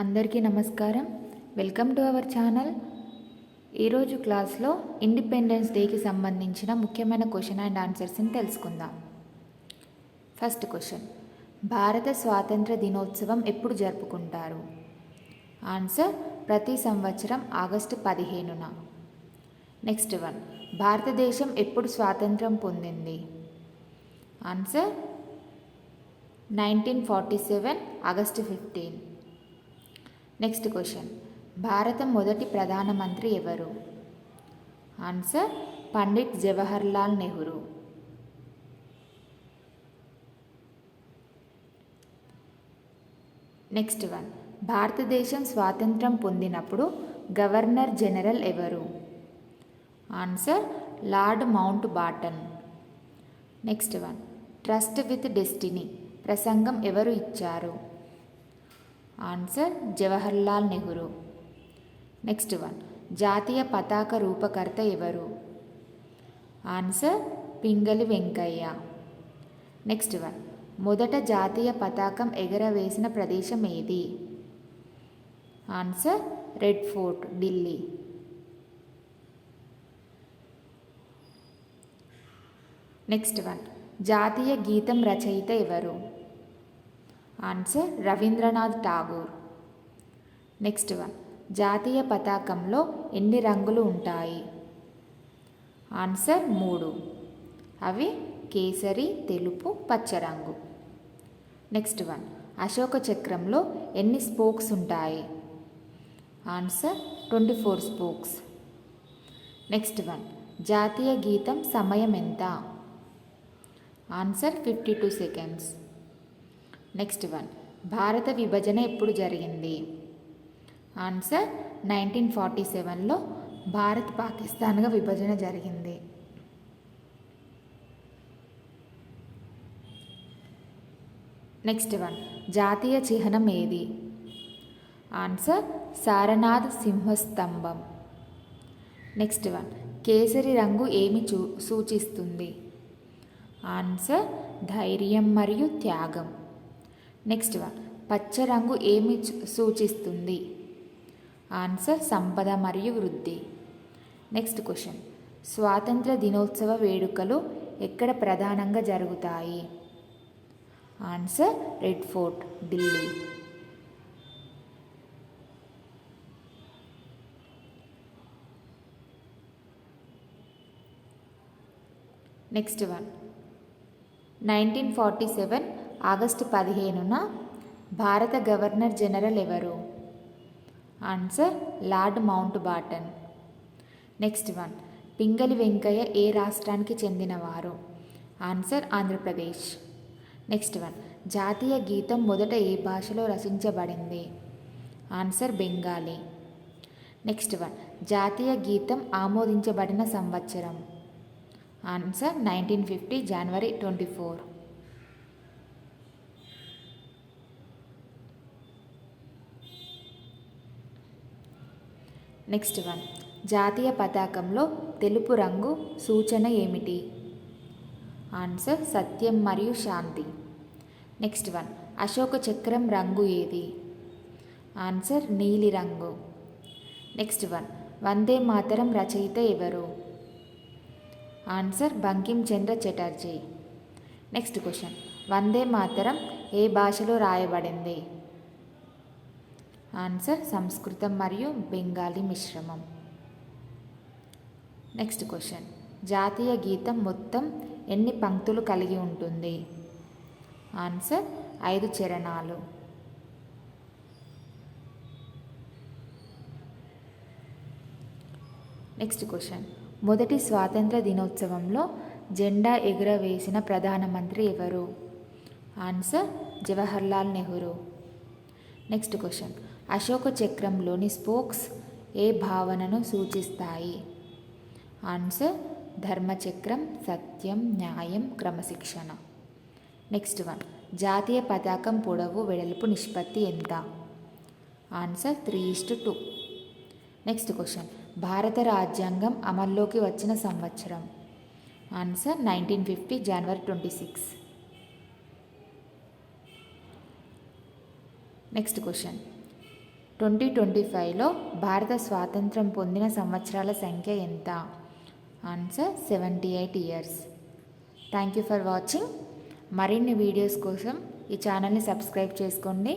అందరికీ నమస్కారం. Welcome to our channel. ఈరోజు క్లాస్లో ఇండిపెండెన్స్ డేకి సంబంధించిన ముఖ్యమైన క్వశ్చన్ అండ్ ఆన్సర్స్ని తెలుసుకుందాం. First question. భారత స్వాతంత్ర దినోత్సవం ఎప్పుడు జరుపుకుంటారు? ఆన్సర్ ప్రతి సంవత్సరం ఆగస్టు పదిహేనున. Next one. భారతదేశం ఎప్పుడు స్వాతంత్రం పొందింది? Answer nineteen forty seven August fifteen. Next question భారత మొదటి ప్రధానమంత్రి ఎవరు? Answer Pandit Jawaharlal Nehru. Next one భారతదేశం స్వాతంత్రం పొందినప్పుడు గవర్నర్ జనరల్ ఎవరు? Answer Lord Mountbatten. Next one trust with destiny ప్రసంగం ఎవరు ఇచ్చారు? Answer Jawaharlal Nehru. Next one జాతీయ పతాక రూపకర్త ఎవరు? Answer Pingali Venkayya. Next one మొదట జాతీయ పతాకం ఎగరవేసిన ప్రదేశం ఏది? Answer Red Fort Delhi. Next one జాతీయ గీతం రచయిత ఎవరు? Answer Rabindranath Tagore next one జాతీయ పతాకంలో ఎన్ని రంగులు ఉంటాయి? ఆన్సర్ మూడు. అవి కేసరి తెలుపు పచ్చ రంగు. నెక్స్ట్ వన్ అశోక చక్రంలో ఎన్ని స్పోక్స్ ఉంటాయి? Answer twenty four spokes next one జాతీయ గీతం సమయం ఎంత? Answer fifty two seconds next one భారత విభజన ఎప్పుడు జరిగింది? ఆన్సర్ నైన్టీన్ ఫార్టీ సెవెన్లో భారత్ పాకిస్తాన్గా విభజన జరిగింది. నెక్స్ట్ వన్ జాతీయ చిహ్నం ఏది? ఆన్సర్ సారనాథ్ సింహస్తంభం. నెక్స్ట్ వన్ కేసరి రంగు ఏమి చూ సూచిస్తుంది? ఆన్సర్ ధైర్యం మరియు త్యాగం. నెక్స్ట్ వన్ పచ్చ రంగు ఏమి సూచిస్తుంది? ఆన్సర్ సంపద మరియు వృద్ధి. నెక్స్ట్ క్వశ్చన్ స్వాతంత్ర దినోత్సవ వేడుకలు ఎక్కడ ప్రధానంగా జరుగుతాయి? Answer Red Fort Delhi next one nineteen forty seven August పదిహేనున భారత గవర్నర్ జనరల్ ఎవరు? Answer Lord Mountbatten next one Pingali Venkayya ఏ రాష్ట్రానికి చెందినవారు? ఆన్సర్ ఆంధ్రప్రదేశ్. నెక్స్ట్ వన్ జాతీయ గీతం మొదట ఏ భాషలో రచించబడింది? ఆన్సర్ బెంగాలీ. నెక్స్ట్ వన్ జాతీయ గీతం ఆమోదించబడిన సంవత్సరం? Answer nineteen fifty January twenty four. Next one జాతీయ పతాకంలో తెలుపు రంగు సూచన ఏమిటి? ఆన్సర్ సత్యం మరియు శాంతి. నెక్స్ట్ వన్ అశోక చక్రం రంగు ఏది? ఆన్సర్ నీలి రంగు. నెక్స్ట్ వన్ వందే మాతరం రచయిత ఎవరు? Answer Bankim Chandra Chatterjee. Next question Vande Mataram ఏ భాషలో రాయబడింది? ఆన్సర్ సంస్కృతం మరియు బెంగాలీ మిశ్రమం నెక్స్ట్ క్వశ్చన్ జాతీయ గీతం మొత్తం ఎన్ని పంక్తులు కలిగి ఉంటుంది ఆన్సర్ ఐదు చరణాలు నెక్స్ట్ క్వశ్చన్ మొదటి స్వాతంత్ర దినోత్సవంలో జెండా ఎగురవేసిన ప్రధానమంత్రి ఎవరు answer Jawaharlal Nehru next question Ashoka చక్రంలోని spokes ఏ భావనను సూచిస్తాయి? ఆన్సర్ ధర్మచక్రం సత్యం న్యాయం క్రమశిక్షణ. Next one. జాతీయ పతాకం పొడవు వెడల్పు నిష్పత్తి ఎంత? Answer three is to two. Next question. భారత రాజ్యాంగం అమల్లోకి వచ్చిన సంవత్సరం? Answer nineteen fifty January twenty six. Next question. Twenty twenty ఫైవ్లో భారత స్వాతంత్రం పొందిన సంవత్సరాల సంఖ్య ఎంత? Answer seventy eight years. Thank you for watching. మరిన్ని వీడియోస్ కోసం ఈ ఛానల్ని సబ్స్క్రైబ్ చేసుకోండి.